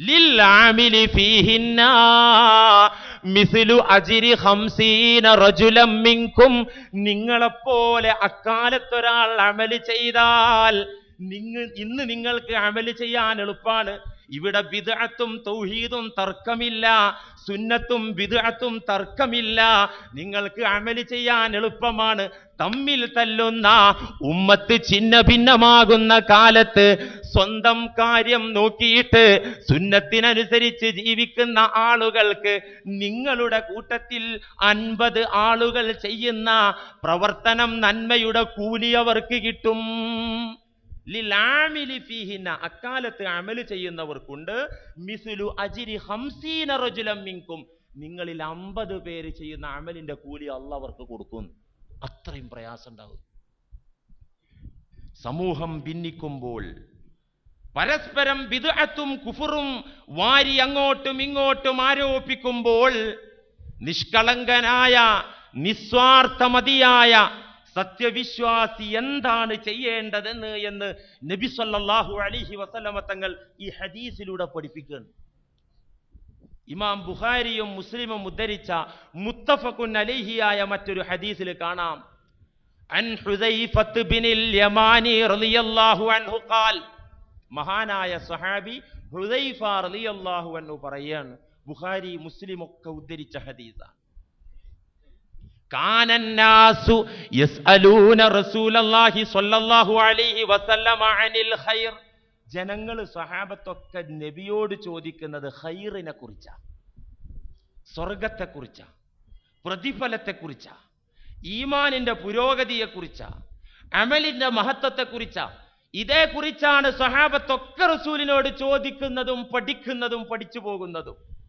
للعامل فيهن مثل أجر خمسين رجلا منكم നിങ്ങളെപ്പോലെ അക്കാലത്തൊരാൾ അമല് ചെയ്താൽ നിങ്ങൾ ഇന്ന് നിങ്ങൾക്ക് അമല് ചെയ്യാൻ എളുപ്പാണ് ഇവിടെ വിദഅത്തും തൗഹീദും തർക്കമില്ല സുന്നത്തും വിദഅത്തും തർക്കമില്ല. നിങ്ങൾക്ക് അമലി ചെയ്യാൻ എളുപ്പമാണ്. തമ്മിൽ തല്ലുന്ന ഉമ്മത്ത് ചിന്ന ഭിന്നമാകുന്ന കാലത്ത് സ്വന്തം കാര്യം നോക്കിയിട്ട് സുന്നത്തിനനുസരിച്ച് ജീവിക്കുന്ന ആളുകൾക്ക് നിങ്ങളുടെ കൂട്ടത്തിൽ അൻപത് ആളുകൾ ചെയ്യുന്ന പ്രവർത്തനം നന്മയുടെ കൂലി അവർക്ക് കിട്ടും. ഫീഹിന്ന അക്കാലത്ത് അമൽ ചെയ്യുന്നവർക്കുണ്ട്. മിസുലു അജിരി ഹംസീന റജുലമ്മിങ്കും നിങ്ങളിൽ അമ്പത് പേര് ചെയ്യുന്ന അമലിന്റെ കൂലി അല്ല അവർക്ക് കൊടുക്കും. അത്രയും പ്രയാസം ഉണ്ടാകും സമൂഹം ഭിന്നിക്കുമ്പോൾ പരസ്പരം വിദഅത്തും കുഫറും വാരി അങ്ങോട്ടും ഇങ്ങോട്ടും ആരോപിക്കുമ്പോൾ നിഷ്കളങ്കനായ നിസ്വാർത്ഥമതിയായ സത്യവിശ്വാസി എന്താണ് ചെയ്യേണ്ടതെന്ന് എന്ന് നബി സല്ലാഹു അലിഹി വസല്ലമ തങ്ങൾ ഈ ഹദീസിലൂടെ പഠിപ്പിക്കുന്നു ഇമാം ബുഹാരിയും മുസ്ലിമും ഉദ്ധരിച്ച മുത്തഫക്കുൻ അലിഹിയായ മറ്റൊരു ഹദീസിൽ കാണാം. മഹാനായ സഹാബി ഹുദൈഫ അൻഹു പറയാണ് ബുഖാരി മുസ്ലിം ഒക്കെ ഉദ്ധരിച്ച ഹദീസാണ്. ജനങ്ങൾ യസ്അലൂന റസൂലല്ലാഹി സ്വല്ലല്ലാഹു അലൈഹി വസല്ലമ അനിൽ ഖൈർ. ജനങ്ങൾ സഹാബത്തൊക്കെ നബിയോട് ചോദിക്കുന്നത് ഹൈറിനെ അമലിന്റെ മഹത്വത്തെ പ്രതിഫലത്തെക്കുറിച്ചാണ് ഇതേ കുറിച്ചാണ് അമലിന്റെ സഹാബത്തൊക്കെ റസൂലിനോട് ചോദിക്കുന്നതും പഠിക്കുന്നതും പഠിച്ചു പോകുന്നതും.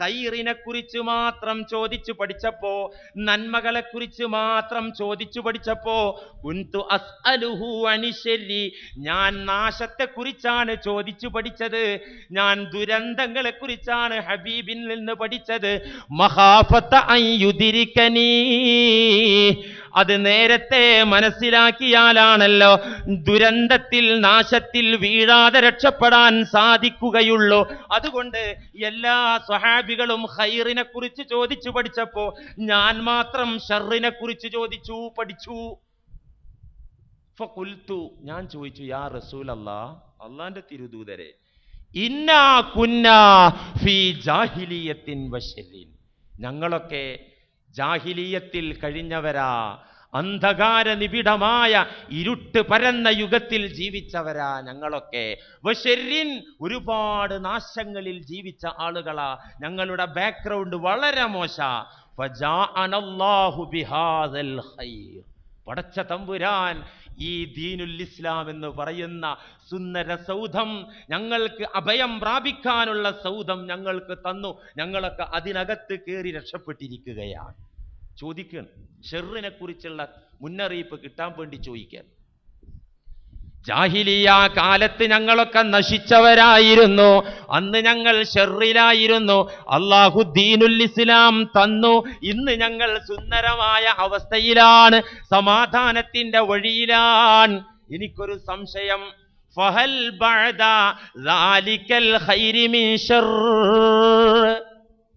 ഖൈറിനെ കുറിച്ച് മാത്രം ചോദിച്ചു പഠിച്ചപ്പോ നന്മകളെ കുറിച്ച് മാത്രം ചോദിച്ചു പഠിച്ചപ്പോ കുന്തു അസ്അലുഹു അനിശ്ശരി ഞാൻ നാശത്തെ കുറിച്ചാണ് ചോദിച്ചു പഠിച്ചത്. ഞാൻ ദുരന്തങ്ങളെ കുറിച്ചാണ് ഹബീബിൽ നിന്ന് പഠിച്ചത്. മഹാഫത്ത അയ്യുദിരിക്കനീ അത് നേരത്തെ മനസ്സിലാക്കിയാലാണല്ലോ. ദുരന്തത്തിൽ നാശത്തിൽ വീഴാതെ രക്ഷപ്പെടാൻ സാധിക്കുകയുള്ളൂ. അതുകൊണ്ട് എല്ലാ സ്വഹാബികളും ഹൈറിനെ കുറിച്ച് ചോദിച്ചു പഠിച്ചപ്പോ ഞാൻ മാത്രം ഷറിനെ കുറിച്ച് ചോദിച്ചു പഠിച്ചു. ഫഖുൽതു ഞാൻ ചോദിച്ചു യാ റസൂൽ അല്ലാ അള്ളാന്റെ തിരുദൂതരെ ഇന്നാ കുന്നാ ഫീ ജാഹിലിയത്തിൻ ഞങ്ങളൊക്കെ ജാഹിലിയത്തിൽ കഴിഞ്ഞവരാ അന്ധകാര നിബിഡമായ ഇരുട്ട് പരന്ന യുഗത്തിൽ ജീവിച്ചവരാ ഞങ്ങളൊക്കെ. വശരിൻ ഒരുപാട് നാശങ്ങളിൽ ജീവിച്ച ആളുകളാ. ഞങ്ങളുടെ ബാക്ക്ഗ്രൗണ്ട് വളരെ മോശ. ഫജാഅനല്ലാഹു ബിഹാദൽ ഖൈർ. പടച്ച തമ്പുരാൻ ഈ ദീനുൽ ഇസ്ലാം എന്ന് പറയുന്ന സുന്ദര സൗധം ഞങ്ങൾക്ക് അഭയം പ്രാപിക്കാനുള്ള സൗധം ഞങ്ങൾക്ക് തന്നു. ഞങ്ങളൊക്കെ അതിനകത്ത് കയറി രക്ഷപ്പെട്ടിരിക്കുകയാണ്. ചോദിക്കണം ഷെറിനെ കുറിച്ചുള്ള മുന്നറിയിപ്പ് കിട്ടാൻ വേണ്ടി ചോദിക്കാൻ ജാഹിലിയ കാലത്ത് ഞങ്ങളൊക്കെ നശിച്ചവരായിരുന്നു. അന്ന് ഞങ്ങൾ ഷെറിലായിരുന്നു. അള്ളാഹു ദീനുൽ ഇസ്ലാം തന്നു. ഇന്ന് ഞങ്ങൾ സുന്ദരമായ അവസ്ഥയിലാണ്. സമാധാനത്തിന്റെ വഴിയിലാണ്. എനിക്കൊരു സംശയം. ഫഹൽ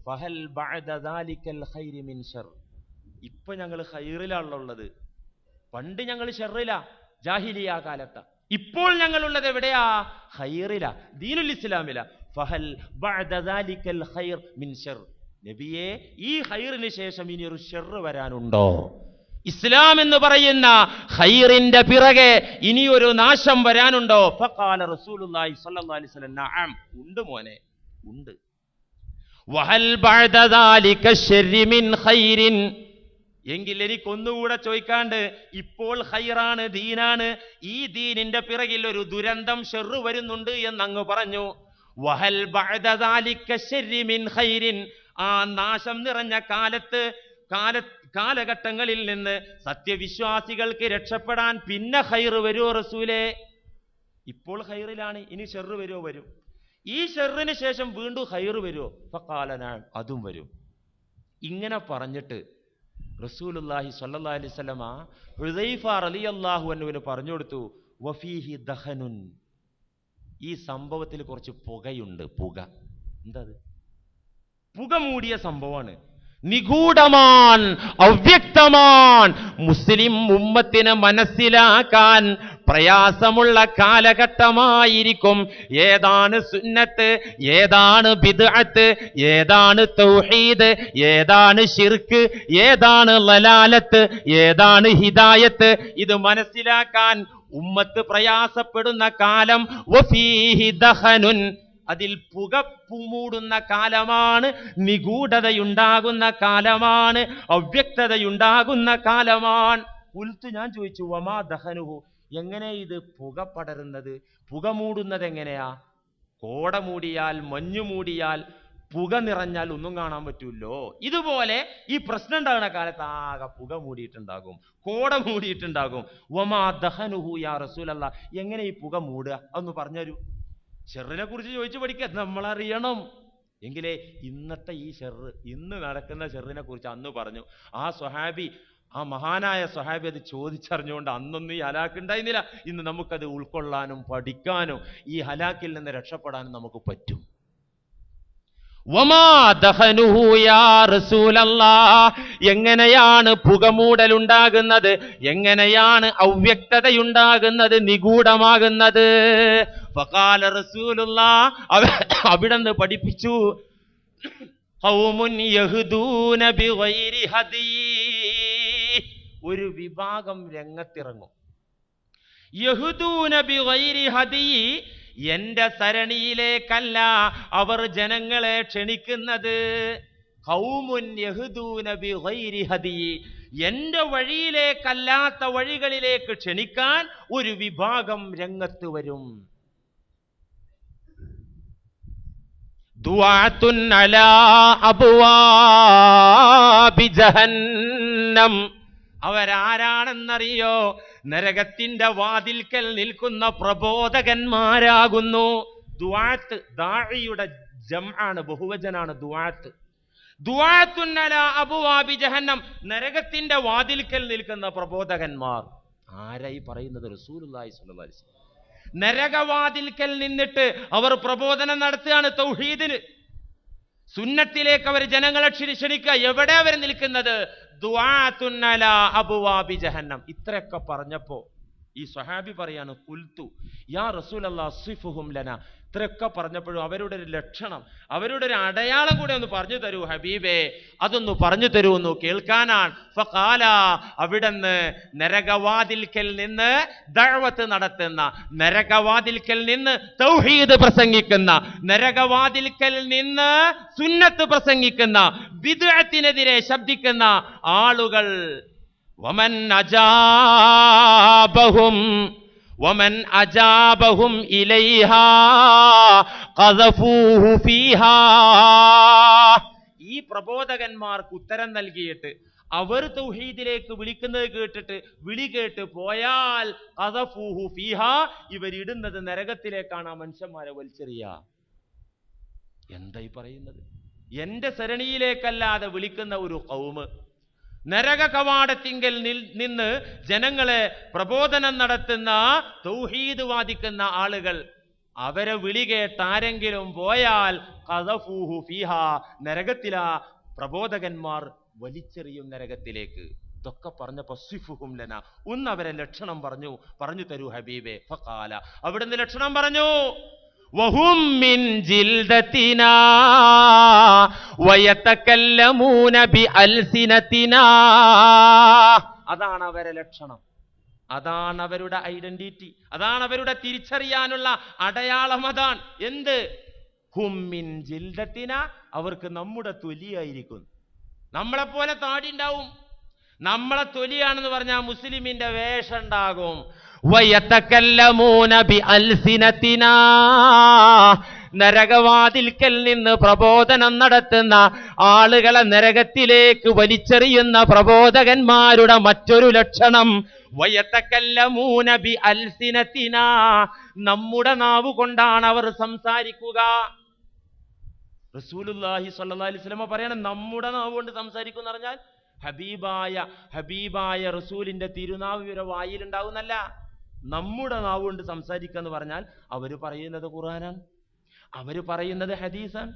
ഫഹൽ ഇപ്പൊ ഞങ്ങൾ ഹൈറിലാണുള്ളത് പണ്ട് ഞങ്ങൾ ഷെറിലാ ജാഹിലിയ കാലത്ത്. ഇപ്പോൾ ഞങ്ങളുള്ളത് എവിടെയാ? ഹൈറില ദീനുൽ ഇസ്ലാമില. ഫഹൽ ഖൈർ മിൻ ശർ നബിയെ ഈ ഹൈറിന് ശേഷം ഇനി ഒരു ഷെർ വരാനുണ്ടോ? ഇസ്ലാം എന്ന് പറയുന്ന ഹൈറിന്റെ പിറകെ ഇനി ഒരു നാശം വരാനുണ്ടോ? ഫഖാല റസൂലുള്ളാഹി സ്വല്ലല്ലാഹി അലൈഹി വസല്ലം നഅം ഉണ്ട് മോനെ ഉണ്ട്. വഹൽ ബഅദ ദാലിക ഷർരി മിൻ ഖൈറിൻ എങ്കിൽ എനിക്കൊന്നുകൂടെ ചോദിക്കാണ്ട് ഇപ്പോൾ ഹൈറാണ് ദീനാണ്. ഈ ദീനിന്റെ പിറകിൽ ഒരു ദുരന്തം ഷെറു വരുന്നുണ്ട് എന്ന് അങ്ങ് പറഞ്ഞു. വഹൽ മിൻ ആ നാശം നിറഞ്ഞ കാലത്ത് കാല കാലഘട്ടങ്ങളിൽ നിന്ന് സത്യവിശ്വാസികൾക്ക് രക്ഷപ്പെടാൻ പിന്നെ ഹൈറ് വരുമോ റസൂലേ? ഇപ്പോൾ ഹൈറിലാണ് ഇനി ഷെറ് വരുമോ വരും. ഈ ഷെറിന് ശേഷം വീണ്ടും ഹൈറ് വരുമോ ഫക്കാലനാൻ അതും വരും. ഇങ്ങനെ പറഞ്ഞിട്ട് റസൂലുല്ലാഹി സ്വല്ലല്ലാഹി അലൈഹി വസല്ലമ ഹുദൈഫ റളിയല്ലാഹു എന്നുവിന് പറഞ്ഞു കൊടുത്തു വഫീഹി ദഹനുൻ. ഈ സംഭവത്തിൽ കുറച്ച് പുകയുണ്ട് പുക. എന്താ പുക മൂടിയ സംഭവമാണ്. നിഗൂഢമാൻ അവ്യക്തമാൻ മുസ്ലിം ഉമ്മത്തിനെ മനസ്സിലാക്കാൻ പ്രയാസമുള്ള കാലഘട്ടമായിരിക്കും. ഏതാണ് സുന്നത്ത് ഏതാണ് ബിദ്അത്ത് ഏതാണ് തൗഹീദ് ഏതാണ് ഷിർക്ക് ഏതാണ് ലലാലത്ത് ഏതാണ് ഹിദായത്ത്. ഇത് മനസ്സിലാക്കാൻ ഉമ്മത്ത് പ്രയാസപ്പെടുന്ന കാലം വഫീഹി ദഹനുൻ. അതിൽ പുക മൂടുന്ന കാലമാണ് നിഗൂഢതയുണ്ടാകുന്ന കാലമാണ് അവ്യക്തതയുണ്ടാകുന്ന കാലമാണ്. ഉൽത്തു ഞാൻ ചോദിച്ചു വമാ ദഹനുഹു? എങ്ങനെ ഇത് പുക പടരുന്നത്? പുക മൂടുന്നത് എങ്ങനെയാ? കോട മൂടിയാൽ മഞ്ഞു മൂടിയാൽ പുക നിറഞ്ഞാൽ ഒന്നും കാണാൻ പറ്റൂല്ലോ? ഇതുപോലെ ഈ പ്രശ്നം ഉണ്ടാകുന്ന കാലത്ത് ആകെ പുക മൂടിയിട്ടുണ്ടാകും. കോട മൂടിയിട്ടുണ്ടാകും. ഒമാ ദഹനുഹു യാ റസൂലല്ല. എങ്ങനെ ഈ പുക മൂടുക? അതൊന്ന് പറഞ്ഞുതരൂ. ഷെറിനെ കുറിച്ച് ചോദിച്ചു പഠിക്കുക. നമ്മളറിയണം. എങ്കിലേ ഇന്നത്തെ ഈ ഷെറ് ഇന്ന് നടക്കുന്ന ഷെറിനെ കുറിച്ച് അന്ന് പറഞ്ഞു. ആ സ്വഹാബി ആ മഹാനായ സഹാബി അത് ചോദിച്ചറിഞ്ഞുകൊണ്ട് അന്നൊന്നും ഈ ഹലാക്ക് ഉണ്ടായിരുന്നില്ല. ഇന്ന് നമുക്കത് ഉൾക്കൊള്ളാനും പഠിക്കാനും ഈ ഹലാക്കിൽ നിന്ന് രക്ഷപ്പെടാനും നമുക്ക് പറ്റും. എങ്ങനെയാണ് പുകമൂടലുണ്ടാകുന്നത്? എങ്ങനെയാണ് അവ്യക്തതയുണ്ടാകുന്നത്? നിഗൂഢമാകുന്നത്? അവിടെ നിന്ന് പഠിപ്പിച്ചു. ഹൗമുൻ യഹ്ദൂന ബിഗൈരി ഹദീ. ഒരു വിഭാഗം രംഗത്തിറങ്ങും. യഹുദൂനബി ബിഗൈരി ഹദീ എന്റെ സരണിയിലേക്കല്ല അവർ ജനങ്ങളെ ക്ഷണിക്കുന്നത്. കൗമുൻ യഹുദൂനബി ബിഗൈരി ഹദീ എന്റെ വഴിയിലേക്കല്ലാത്ത വഴികളിലേക്ക് ക്ഷണിക്കാൻ ഒരു വിഭാഗം രംഗത്ത് വരും. ദുആത്തുൻ അലാ ജഹന്നം. അവരാരാണെന്നറിയോ? നരകത്തിന്റെ വാതിൽക്കൽ നിൽക്കുന്ന പ്രബോധകന്മാരാകുന്നു. ദുആത്ത് ദാഇയുടെ ജംആണ് ബഹുവചനാണ് ദുആത്ത്. ദുആത്തുൻ അബുവാബി ജഹന്നം നരകത്തിന്റെ വാതിൽക്കൽ നിൽക്കുന്ന പ്രബോധകന്മാർ. ആരായി പറയുന്നത്? റസൂലുള്ളാഹി സ്വല്ലല്ലാഹി അലൈഹി നരകവാതിൽക്കൽ നിന്നിട്ട് അവർ പ്രബോധനം നടത്തുകയാണ് തൗഹീദിന്. സുന്നത്തിലേക്ക് അവർ ജനങ്ങളെ ക്ഷണി ക്ഷണിക്കുക. എവിടെ അവർ നിൽക്കുന്നത്? ജഹന്നം. ഇത്രയൊക്കെ പറഞ്ഞപ്പോ ഈ സ്വഹാബി പറയാണ് കുൽത്തു യാ റസൂൽ സിഫുഹും ലന. ഇത്രയൊക്കെ പറഞ്ഞപ്പോഴും അവരുടെ ഒരു ലക്ഷണം അവരുടെ ഒരു അടയാളം കൂടെ ഒന്ന് പറഞ്ഞു തരൂ ഹബീബേ. അതൊന്ന് പറഞ്ഞു തരൂ എന്ന് കേൾക്കാനാണ്. ഫഖാല അവിടുന്ന് നരകവാതിൽക്കൽ നിന്ന് ദഴവത്ത് നടത്തുന്ന നരകവാതിൽക്കൽ നിന്ന് തൗഹീദ് പ്രസംഗിക്കുന്ന നരകവാതിൽക്കൽ നിന്ന് സുന്നത്ത് പ്രസംഗിക്കുന്ന വിദ്അത്തിനെതിരെ ശബ്ദിക്കുന്ന ആളുകൾ വമൻ അജാബഹും വമൻ അജാബഹും ഇലൈഹാ ഖദഫൂഹു ഫീഹാ. ഈ പ്രബോധകന്മാർക്ക് ഉത്തരം നൽകിയിട്ട് അവർ തൗഹീദിലേക്ക് വിളിക്കുന്നത് കേട്ടിട്ട് വിളി കേട്ട് പോയാൽ കഥഫൂഹു ഫീഹാ ഇവരിടുന്നത് നരകത്തിലേക്കാണ് ആ മനുഷ്യന്മാരെ വലിച്ചെറിയ എന്തായി പറയുന്നത്? എന്റെ സരണിയിലേക്കല്ലാതെ വിളിക്കുന്ന ഒരു കൗമ് നരക കവാടത്തിങ്കൽ നിന്ന് ജനങ്ങളെ പ്രബോധനം നടത്തുന്ന തൗഹീദ് വാദിക്കുന്ന ആളുകൾ അവരെ വിളി താരെങ്കിലും പോയാൽ കഥഫൂഹു ഫിഹ നരകത്തിലാ പ്രബോധകന്മാർ വലിച്ചെറിയും നരകത്തിലേക്ക്. ഇതൊക്കെ പറഞ്ഞ സിഫുഹും ലന. ഒന്ന് അവരെ ലക്ഷണം പറഞ്ഞു പറഞ്ഞു തരൂ ഹബീബെ ഫഖാല. അവിടുന്ന് ലക്ഷണം പറഞ്ഞു. ജിൽദത്തിനാ വയതകല്ലമൂന ബിഅൽസിനത്തിനാ അതാണ് അവരെ ലക്ഷണം. അതാണ് അവരുടെ ഐഡന്റിറ്റി. അതാണ് അവരുടെ തിരിച്ചറിയാനുള്ള അടയാളം അതാണ്. എന്ത്? ഹുമ്മിൻ ജിൽദത്തിന അവർക്ക് നമ്മുടെ തൊലിയായിരിക്കും. നമ്മളെപ്പോലെ താടി ഉണ്ടാവും. നമ്മളെ തൊലിയാണെന്ന് പറഞ്ഞാൽ മുസ്ലിമിന്റെ വേഷം ഉണ്ടാകും. നരകവാതിൽക്കൽ നിന്ന് പ്രബോധനം നടത്തുന്ന ആളുകളെ നരകത്തിലേക്ക് വലിച്ചെറിയുന്ന പ്രബോധകന്മാരുടെ മറ്റൊരു ലക്ഷണം വയത്തക്കല്ലമൂനബി അൽസിനത്തിനാ. നമ്മുടെ നാവ് കൊണ്ടാണ് അവർ സംസാരിക്കുക. റസൂലുല്ലാഹി സല്ലി വസല്ലമ പറയണം നമ്മുടെ നാവ് കൊണ്ട് സംസാരിക്കും എന്ന് പറഞ്ഞാൽ ഹബീബായ ഹബീബായ റസൂലിന്റെ തിരുനാവ് ഇവരെ വായിലുണ്ടാവുന്നല്ല നമ്മുടെ നാവ് കൊണ്ട് സംസാരിക്കുക എന്ന് പറഞ്ഞാൽ അവർ പറയുന്നത് ഖുറാനാണ് അവർ പറയുന്നത് ഹദീസാണ്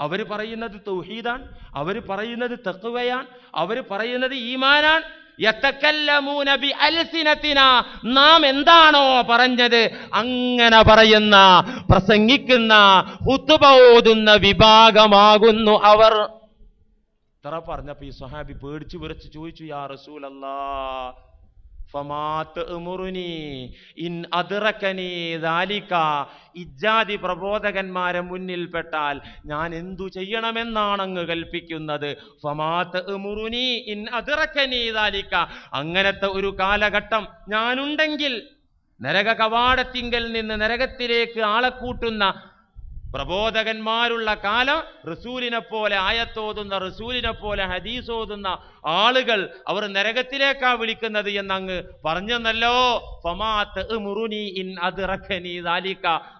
അവർ പറയുന്നത് തൗഹീദാണ് അവർ പറയുന്നത് തഖ്വയാണ് അവർ പറയുന്നത് ഈമാനാണ് നാം എന്താണോ പറഞ്ഞത് അങ്ങനെ പറയുന്ന പ്രസംഗിക്കുന്ന ഉത്തുപോതുന്ന വിഭാഗമാകുന്നു അവർ. ഇത്ര പറഞ്ഞപ്പോ ഈ സ്വഹാബി പേടിച്ചു വിറച്ച് ചോദിച്ചു യാ റസൂലല്ലാ ഇൻ ഇജ്ജാതി പ്രബോധകന്മാരെ മുന്നിൽപ്പെട്ടാൽ ഞാൻ എന്തു ചെയ്യണമെന്നാണ് അങ്ങ് കൽപ്പിക്കുന്നത് ഇൻ അങ്ങനത്തെ ഒരു കാലഘട്ടം ഞാനുണ്ടെങ്കിൽ നരക കവാടത്തിങ്കൽ നിന്ന് നരകത്തിലേക്ക് ആളെ കൂട്ടുന്ന പ്രബോധകന്മാരുള്ള കാലം റസൂലിനെ പോലെ ആയത്തോതുന്ന റസൂലിനെ പോലെ ഹദീസ് ഓതുന്ന ആളുകൾ അവർ നരകത്തിലേക്കാ വിളിക്കുന്നത് എന്നങ്ങ് പറഞ്ഞെന്നല്ലോ.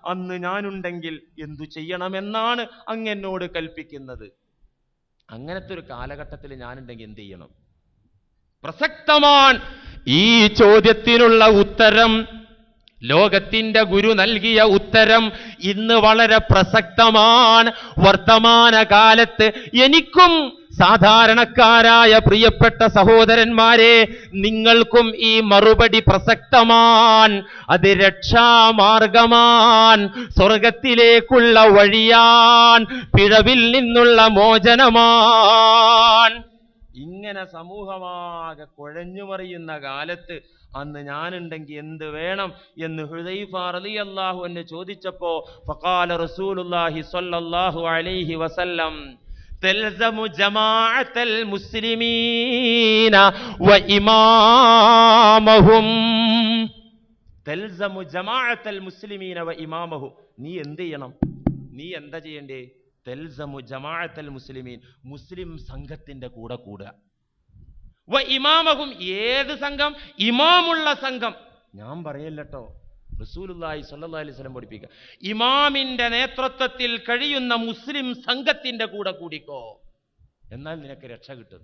അന്ന് ഞാനുണ്ടെങ്കിൽ എന്തു ചെയ്യണമെന്നാണ് അങ്ങ് എന്നോട് കൽപ്പിക്കുന്നത്. അങ്ങനത്തെ ഒരു കാലഘട്ടത്തിൽ ഞാനുണ്ടെങ്കിൽ എന്ത് ചെയ്യണം? പ്രസക്തമാണ് ഈ ചോദ്യത്തിനുള്ള ഉത്തരം ലോകത്തിന്റെ ഗുരു നൽകിയ ഉത്തരം ഇന്ന് വളരെ പ്രസക്തമാണ്. വർത്തമാന കാലത്ത് എനിക്കും സാധാരണക്കാരായ പ്രിയപ്പെട്ട സഹോദരന്മാരെ നിങ്ങൾക്കും ഈ മറുപടി പ്രസക്തമാൻ അത് രക്ഷാമാർഗമാൻ സ്വർഗത്തിലേക്കുള്ള വഴിയാൻ പിഴവിൽ നിന്നുള്ള മോചനമാൻ. ഇങ്ങനെ സമൂഹമാകെ കുഴഞ്ഞുമറിയുന്ന കാലത്ത് അന്ന് ഞാനുണ്ടെങ്കിൽ എന്ത് വേണം എന്ന് ഹുദൈഫ റളിയല്ലാഹു എന്നെ ചോദിച്ചപ്പോ ഫഖാല റസൂലുള്ളാഹി സ്വല്ലല്ലാഹു അലൈഹി വസല്ലം تلزم جماعة المسلمين وإمامهم تلزم جماعة المسلمين وإمامهم നീ എന്ത് ചെയ്യണം നീ എന്താ ചെയ്യണ്ടേ തെൽസമു ജമാഅത്തൽ മുസ്ലിമീൻ മുസ്ലിം സംഘത്തിന്റെ കൂടെ കൂടുക വ ഇമാമഹും ഏത് സംഘം? ഇമാമുള്ള സംഘം. ഞാൻ പറയല്ലോ റസൂലുള്ളാഹി സ്വല്ലല്ലാഹി അലൈഹി വസല്ലം പഠിപ്പിക്കുക ഇമാമിന്റെ നേതൃത്വത്തിൽ കഴിയുന്ന മുസ്ലിം സംഘത്തിന്റെ കൂടെ കൂടിക്കോ. എന്നാൽ നിനക്ക് രക്ഷ കിട്ടും.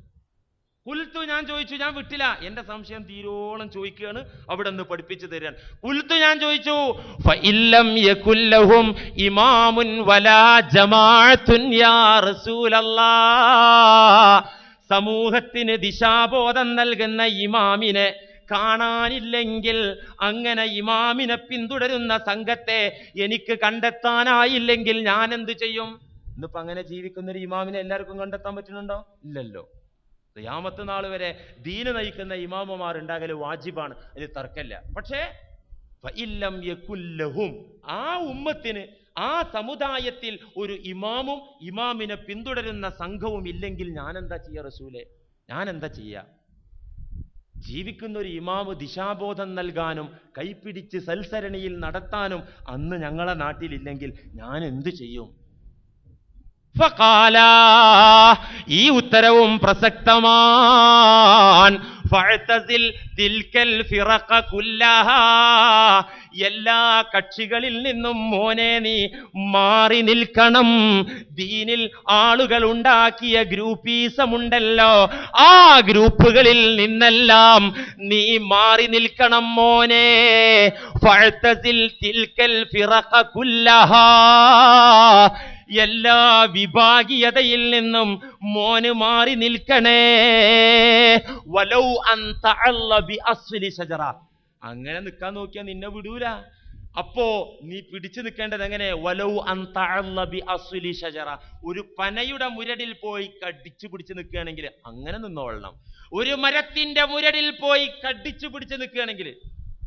കുൽത്തു ഞാൻ ചോദിച്ചു ഞാൻ വിട്ടില്ല. എന്റെ സംശയം തീരോളം ചോദിക്കുകയാണ് അവിടെ നിന്ന് പഠിപ്പിച്ചു തരാൻ. കുൽത്തു ഞാൻ ചോദിച്ചു ഇമാമുൻ വലാ ജമാഅത്തുൻ യാ സമൂഹത്തിന് ദിശാബോധം നൽകുന്ന ഇമാമിനെ കാണാനില്ലെങ്കിൽ അങ്ങനെ ഇമാമിനെ പിന്തുടരുന്ന സംഘത്തെ എനിക്ക് കണ്ടെത്താനായില്ലെങ്കിൽ ഞാൻ എന്ത് ചെയ്യും? ഇന്നിപ്പോ അങ്ങനെ ജീവിക്കുന്ന ഒരു ഇമാമിനെ എല്ലാവർക്കും കണ്ടെത്താൻ പറ്റുന്നുണ്ടോ? ഇല്ലല്ലോ. യാമത്ത് നാൾ വരെ ദീന് നയിക്കുന്ന ഇമാമമാർ ഉണ്ടാകൽ വാജിബാണ്. അതിന് തർക്കമില്ല. പക്ഷേ യകുല്ലഹും ആ ഉമ്മത്തിന് ആ സമുദായത്തിൽ ഒരു ഇമാമും ഇമാമിനെ പിന്തുടരുന്ന സംഘവും ഇല്ലെങ്കിൽ ഞാൻ എന്താ ചെയ്യുക റസൂലെ? ഞാൻ എന്താ ചെയ്യുക ജീവിക്കുന്ന ഒരു ഇമാമ് ദിശാബോധം നൽകാനും കൈപ്പിടിച്ച് സൽസരണിയിൽ നടത്താനും അന്ന് ഞങ്ങളെ നാട്ടിലില്ലെങ്കിൽ ഞാൻ എന്തു ചെയ്യും ഈ ഉത്തരവും പ്രസക്തമാൻ ഫഅ്തസിൽ തിൽക്കൽ ഫിറഖ കുല്ലഹ. എല്ലാ കക്ഷികളിൽ നിന്നും മോനെ നീ മാറി നിൽക്കണം. ദീനിൽ ആളുകൾ ഉണ്ടാക്കിയ ഗ്രൂപ്പീസമുണ്ടല്ലോ. ആ ഗ്രൂപ്പുകളിൽ നിന്നെല്ലാം നീ മാറി നിൽക്കണം മോനെ. തിൽക്കൽ ഫിറഖ കുല്ലഹാ. എല്ലാ വിഭാഗീയതയിൽ നിന്നും മോന് മാറി നിൽക്കണേ. അങ്ങനെ നിൽക്കാൻ നോക്കിയാൽ നിന്നെ വിടൂല. അപ്പോ നീ പിടിച്ചു നിൽക്കേണ്ടത് എങ്ങനെ? വലൗ ബി ഷജറ ഒരു പനയുടെ മുരടിൽ പോയി കടിച്ചു പിടിച്ചു നിൽക്കുകയാണെങ്കിൽ അങ്ങനെ നിന്നോളണം. ഒരു മരത്തിന്റെ മുരടിൽ പോയി കടിച്ചു പിടിച്ചു നിൽക്കുകയാണെങ്കിൽ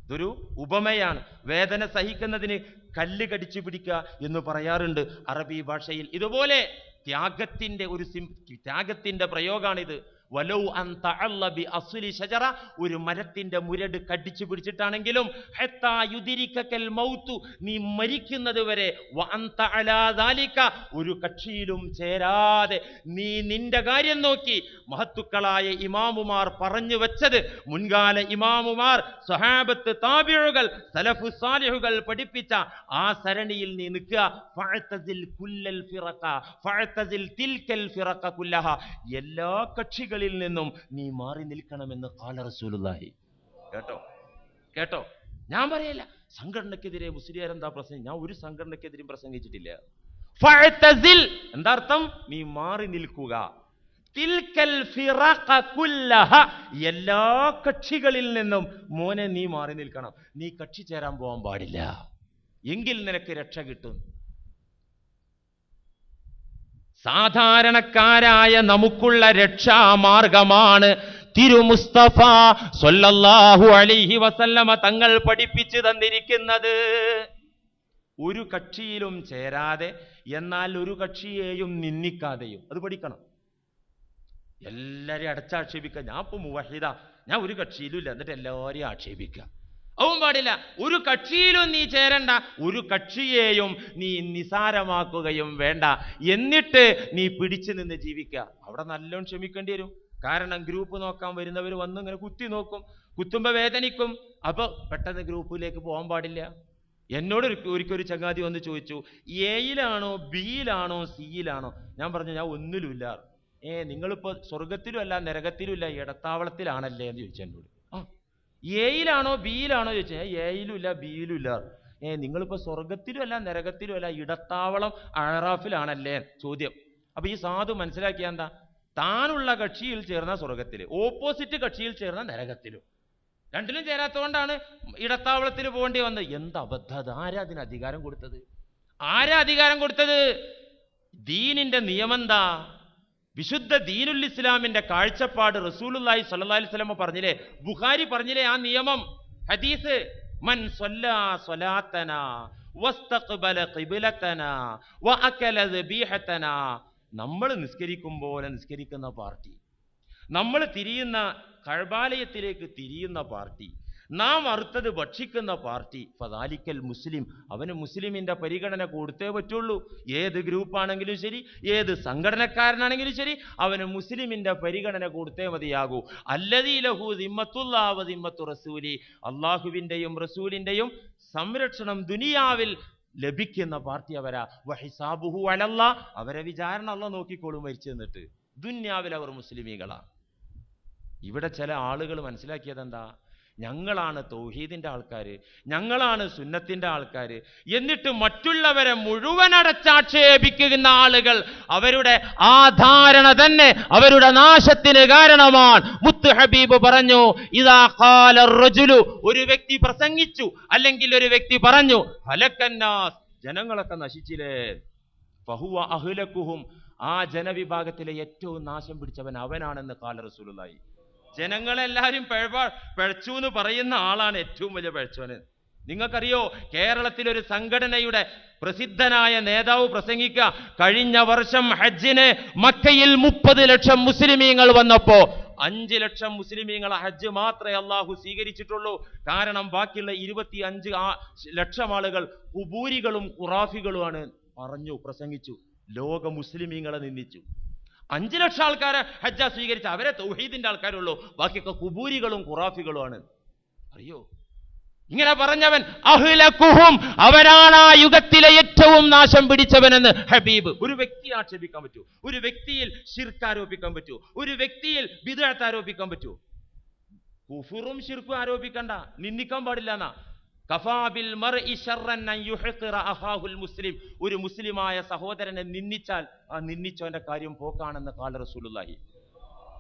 ഇതൊരു ഉപമയാണ്. വേദന സഹിക്കുന്നതിന് കല്ല് കടിച്ചു പിടിക്കുക എന്ന് പറയാറുണ്ട് അറബി ഭാഷയിൽ. ഇതുപോലെ ത്യാഗത്തിന്റെ ഒരു സിം ത്യാഗത്തിന്റെ പ്രയോഗമാണിത് വലൗ അൻ തഅല്ല ബി അസ്ലി ഷജറ ഒരു മരത്തിന്റെ മുരട് കടിച്ചു പിടിച്ചിട്ടാണെങ്കിലും ഹത്താ യുദിരിക്കൽ മൗത്തു നീ മരിക്കുന്നത് വരെ വ അൻത അലാ ദാലിക ഒരു കക്ഷിയിലും ചേരാതെ നീ നിന്റെ കാര്യം നോക്കി. മഹത്തുക്കളായ ഇമാമുമാർ പറഞ്ഞു വെച്ചത് മുൻകാല ഇമാമുമാർ സ്വഹാബത്ത് താബിഴുകൾ സലഫു സാലിഹുകൾ പഠിപ്പിച്ച ആ സരണിയിൽ നീ നിൽക്കുക. എല്ലാ കുല്ലൽ കക്ഷികളിൽ നിന്നും നീ മാറി നിൽക്കണമെന്ന് ഖാല റസൂലുള്ളാഹി. കേട്ടോ? കേട്ടോ? ഞാൻ പറയല്ല സംഘടനക്കെതിരെ മുസ്ലിയാർ എന്താ പ്രസംഗം? ഞാൻ ഒരു സംഘടനക്കെതിരെയും പ്രസംഗിച്ചിട്ടില്ല. എന്താ അർത്ഥം? നീ മാറി നിൽക്കുക. എല്ലാ കക്ഷികളിൽ നിന്നും മോനെ നീ മാറി നിൽക്കണം. നീ കക്ഷി ചേരാൻ പോകാൻ പാടില്ല. എങ്കിൽ നിനക്ക് രക്ഷ കിട്ടും. സാധാരണക്കാരായ നമുക്കുള്ള രക്ഷാമാർഗമാണ് തിരുമുസ്തഫ സൊല്ലാഹു അലൈഹി വസല്ലമ തങ്ങൾ പഠിപ്പിച്ചു തന്നിരിക്കുന്നത്. ഒരു കക്ഷിയിലും ചേരാതെ എന്നാൽ ഒരു കക്ഷിയെയും നിന്ദിക്കാതെയും. അത് പഠിക്കണം. എല്ലാരെയും അടച്ചാക്ഷേപിക്കുക. ഞാൻ ഇപ്പൊ മുവഹിദ. ഞാൻ ഒരു കക്ഷിയിലും ഇല്ല. എന്നിട്ട് എല്ലാവരെയും ആക്ഷേപിക്കുക. അതും പാടില്ല ഒരു കക്ഷിയിലും നീ ചേരണ്ട ഒരു കക്ഷിയെയും നീ നിസാരമാക്കുകയും വേണ്ട. എന്നിട്ട് നീ പിടിച്ചു നിന്ന് ജീവിക്കുക. അവിടെ നല്ലോണം ക്ഷമിക്കേണ്ടി വരും. കാരണം ഗ്രൂപ്പ് നോക്കാൻ വരുന്നവർ വന്ന് ഇങ്ങനെ കുത്തി നോക്കും കുത്തുമ്പോൾ വേദനിക്കും. അപ്പോൾ പെട്ടെന്ന് ഗ്രൂപ്പിലേക്ക് പോകാൻ പാടില്ല. എന്നോട് ഒരു- ഒരിക്കൽ ഒരു ചങ്ങാതി വന്ന് ചോദിച്ചു എയിലാണോ ബിയിലാണോ സിയിലാണോ ഞാൻ പറഞ്ഞു ഞാൻ ഒന്നിലുമില്ല ഏ നിങ്ങളിപ്പോ സ്വർഗത്തിലും അല്ല നരകത്തിലും ഇടത്താവളത്തിലാണല്ലേ? എന്ന് ചോദിച്ചു എന്നോട്. എയിലാണോ ബിയിലാണോ ചോദിച്ചാൽ എയിലും ഇല്ല ബിയിലും ഇല്ല ഏ നിങ്ങളിപ്പോൾ സ്വർഗത്തിലും അല്ല നരകത്തിലും അല്ല ഇടത്താവളം അഴറാഫിലാണല്ലേ ചോദ്യം. അപ്പോൾ ഈ സാധു മനസ്സിലാക്കിയ എന്താ? താനുള്ള കക്ഷിയിൽ ചേർന്ന സ്വർഗത്തിൽ ഓപ്പോസിറ്റ് കക്ഷിയിൽ ചേർന്ന നരകത്തിലും. രണ്ടിലും ചേരാത്തതുകൊണ്ടാണ് ഇടത്താവളത്തിൽ പോകേണ്ടി വന്നത്. എന്ത് അബദ്ധത? ആരാ അതിന് അധികാരം കൊടുത്തത്? ആരാ അധികാരം കൊടുത്തത്? ദീനിന്റെ നിയമം എന്താ? വിശുദ്ധ ദീനുൽ ഇസ്ലാമിന്റെ കാഴ്ചപ്പാട് റസൂലുള്ളാഹി സ്വല്ലല്ലാഹി അലൈഹി വസല്ലമ പറഞ്ഞില്ലേ? ബുഖാരി പറഞ്ഞില്ലേ ആ നിയമം? ഹദീസ് മൻ വഅകല നമ്മൾ നിസ്കരിക്കും പോലെ നിസ്കരിക്കുന്ന പാർട്ടി. നമ്മൾ തിരിയുന്ന കഴബാലയത്തിലേക്ക് തിരിയുന്ന പാർട്ടി. നാം അറുത്തത് ഭക്ഷിക്കുന്ന പാർട്ടി ഫദാലിക്കൽ മുസ്ലിം അവന് മുസ്ലിമിന്റെ പരിഗണന കൊടുത്തേ പറ്റുള്ളൂ. ഏത് ഗ്രൂപ്പാണെങ്കിലും ശരി ഏത് സംഘടനക്കാരനാണെങ്കിലും ശരി അവന് മുസ്ലിമിന്റെ പരിഗണന കൊടുത്തേ മതിയാകൂ. അല്ലതീ ലഹു ദിമ്മത്തുല്ലാവ ദിമ്മത്തു റസൂലി. അള്ളാഹുവിന്റെയും റസൂലിന്റെയും സംരക്ഷണം ദുനിയാവിൽ ലഭിക്കുന്ന പാർട്ടി അവരാ വഹിസാബുഹു അലല്ല. അവരെ വിചാരണ അല്ല നോക്കിക്കോളും മരിച്ചു നിന്നിട്ട് ദുന്യാവിൽ അവർ മുസ്ലിമീകളാണ് ഇവിടെ ചില ആളുകൾ മനസ്സിലാക്കിയത് എന്താ ഞങ്ങളാണ് തൗഹീദിന്റെ ആൾക്കാർ ഞങ്ങളാണ് സുന്നത്തിന്റെ ആൾക്കാർ എന്നിട്ട് മറ്റുള്ളവരെ മുഴുവൻ അടച്ചാക്ഷേപിക്കുന്ന ആളുകൾ അവരുടെ ആ ധാരണ തന്നെ അവരുടെ നാശത്തിന് കാരണമാണ്. മുത്ത് ഹബീബ് പറഞ്ഞു ഇതാ ഖാല റജുലു. ഒരു വ്യക്തി പ്രസംഗിച്ചു അല്ലെങ്കിൽ ഒരു വ്യക്തി പറഞ്ഞു ഹലക്കന്നാസ് ജനങ്ങളൊക്കെ നശിച്ചില്ലേ? ഫഹുവ അഹുലക്കുഹും. ആ ജനവിഭാഗത്തിലെ ഏറ്റവും നാശം പിടിച്ചവൻ അവനാണെന്ന് കാല റസൂലുള്ളാഹി. ജനങ്ങളെല്ലാവരും പിഴപാ പിഴച്ചു എന്ന് പറയുന്ന ആളാണ് ഏറ്റവും വലിയ പിഴച്ചവന്. നിങ്ങൾക്കറിയോ കേരളത്തിലൊരു സംഘടനയുടെ പ്രസിദ്ധനായ നേതാവ് പ്രസംഗിക്കുക കഴിഞ്ഞ വർഷം ഹജ്ജിന് മക്കയിൽ മുപ്പത് ലക്ഷം മുസ്ലിമീങ്ങൾ വന്നപ്പോ അഞ്ച് ലക്ഷം മുസ്ലിമീങ്ങൾ ഹജ്ജ് മാത്രമേ അള്ളാഹു സ്വീകരിച്ചിട്ടുള്ളൂ. കാരണം ബാക്കിയുള്ള ഇരുപത്തി അഞ്ച് ലക്ഷം ആളുകൾ കുബൂരികളും ഖുറാഫികളുമാണ്. പറഞ്ഞു പ്രസംഗിച്ചു ലോക മുസ്ലിമീങ്ങളെ നിന്ദിച്ചു. അഞ്ച് ലക്ഷം ആൾക്കാരെ ഹജ്ജ സ്വീകരിച്ച അവരെ തൗഹീദിന്റെ ആൾക്കാരുള്ളൂ. ബാക്കിയൊക്കെ കുബൂരികളും ഖുറാഫികളുമാണ്. അറിയോ? ഇങ്ങനെ പറഞ്ഞവൻ അഹ്ലക്കുഹും അവരാണ് ആ യുഗത്തിലെ ഏറ്റവും നാശം പിടിച്ചവനെന്ന് ഹബീബ്. ഒരു വ്യക്തി ആക്ഷേപിക്കാൻ പറ്റൂ. ഒരു വ്യക്തിയിൽ ശിർക്ക് ആരോപിക്കാൻ പറ്റൂ. ഒരു വ്യക്തിയിൽ ബിദഅത്ത് ആരോപിക്കാൻ പറ്റൂ. കുഫുറും ഷിർക്കും ആരോപിക്കണ്ട. നിന്ദിക്കാൻ പാടില്ല എന്നാ. കഫാബിൽ മുസ്ലിം. ഒരു മുസ്ലിമായ സഹോദരനെ നിന്ദിച്ചാൽ ആ നിന്ദിച്ചവന്റെ കാര്യം പോക്കാണെന്ന് കാല റസൂലുള്ളാഹി.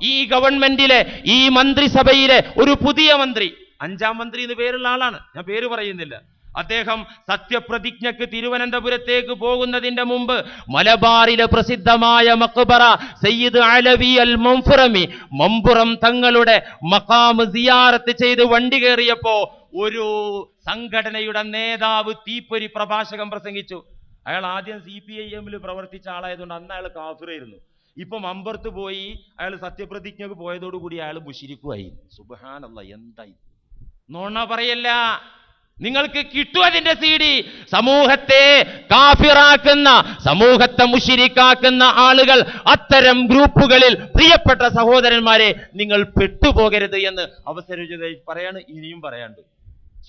ഈ ഗവൺമെന്റിലെ ഈ മന്ത്രിസഭയിലെ ഒരു പുതിയ മന്ത്രി അഞ്ചാം മന്ത്രി എന്ന് പേരുള്ള ആളാണ്. ഞാൻ പേര് പറയുന്നില്ല. അദ്ദേഹം സത്യപ്രതിജ്ഞക്ക് തിരുവനന്തപുരത്തേക്ക് പോകുന്നതിന്റെ മുമ്പ് മലബാറിലെ പ്രസിദ്ധമായ മക്ബറ സയ്യിദ് അലവി അൽ മംഫുറമി മമ്പുറം തങ്ങളുടെ മഖാം സിയാറത്ത് ചെയ്ത് വണ്ടി കയറിയപ്പോ ഒരു സംഘടനയുടെ നേതാവ് തീപ്പൊരി പ്രഭാഷകം പ്രസംഗിച്ചു. അയാൾ ആദ്യം സി പി ഐ എമ്മിൽ പ്രവർത്തിച്ച ആളായതുകൊണ്ട് അന്ന് അയാൾ കാഫിറായിരുന്നു. ഇപ്പം അമ്പർത്ത് പോയി അയാൾ സത്യപ്രതിജ്ഞക്ക് പോയതോടുകൂടി അയാൾ മുഷിരിക്കുമായി സുബാനല്ല എന്തായി? നോണ പറയല്ല. നിങ്ങൾക്ക് കിട്ടും അതിന്റെ സി ഡി സമൂഹത്തെ കാഫിറാക്കുന്ന സമൂഹത്തെ മുഷിരിക്കാക്കുന്ന ആളുകൾ അത്തരം ഗ്രൂപ്പുകളിൽ പ്രിയപ്പെട്ട സഹോദരന്മാരെ നിങ്ങൾ പെട്ടുപോകരുത് എന്ന് അവസരം പറയാണ് ഇനിയും പറയാണ്ട്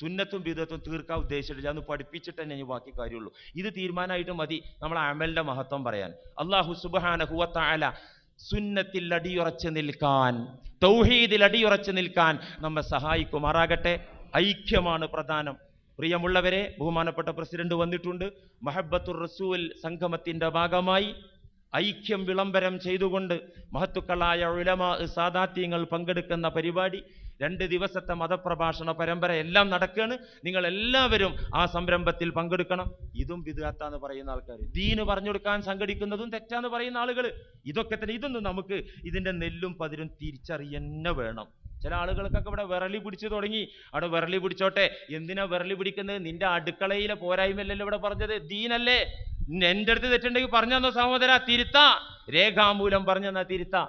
സുന്നത്തും ബിദത്തും തീർക്കാൻ ഉദ്ദേശിച്ചിട്ട് ഞാൻ പഠിപ്പിച്ചിട്ട് തന്നെ ഞാൻ ബാക്കി കാര്യമുള്ളൂ. ഇത് തീരുമാനമായിട്ട് മതി. നമ്മൾ അമലിന്റെ മഹത്വം പറയാൻ. അള്ളാഹു സുബാനഹുവത്തായ സുന്നത്തിൽ അടിയുറച്ച് നിൽക്കാൻ തൗഹീദിൽ അടിയുറച്ച് നിൽക്കാൻ നമ്മെ സഹായിക്കുമാറാകട്ടെ. ഐക്യമാണ് പ്രധാനം. പ്രിയമുള്ളവരെ ബഹുമാനപ്പെട്ട പ്രസിഡന്റ് വന്നിട്ടുണ്ട്. മഹബത്തുർ റസൂൽ സംഗമത്തിന്റെ ഭാഗമായി ഐക്യം വിളംബരം ചെയ്തുകൊണ്ട് മഹത്തുക്കളായ ഉലമാ സാദാത്യങ്ങൾ പങ്കെടുക്കുന്ന പരിപാടി രണ്ട് ദിവസത്തെ മതപ്രഭാഷണ പരമ്പര എല്ലാം നടക്കുകയാണ് നിങ്ങൾ എല്ലാവരും ആ സംരംഭത്തിൽ പങ്കെടുക്കണം. ഇതും വിദാത്താന്ന് പറയുന്ന ആൾക്കാർ ദീന് പറഞ്ഞു കൊടുക്കാൻ സംഘടിക്കുന്നതും തെറ്റാന്ന് പറയുന്ന ആളുകൾ ഇതൊക്കെ തന്നെ ഇതൊന്നും നമുക്ക് ഇതിന്റെ നെല്ലും പതിരും തിരിച്ചറിയന്നെ വേണം. ചില ആളുകൾക്കൊക്കെ ഇവിടെ വിരളി പിടിച്ചു തുടങ്ങി. അവിടെ വിരളി പിടിച്ചോട്ടെ. എന്തിനാ വിരളി പിടിക്കുന്നത്? നിന്റെ അടുക്കളയിലെ പോരായ്മയല്ലല്ലോ ഇവിടെ പറഞ്ഞത്. ദീനല്ലേ? എന്റെ അടുത്ത് തെറ്റുണ്ടെങ്കിൽ പറഞ്ഞു തന്നോ സഹോദര തിരുത്താ. രേഖാമൂലം പറഞ്ഞു തന്നാ തിരുത്താ.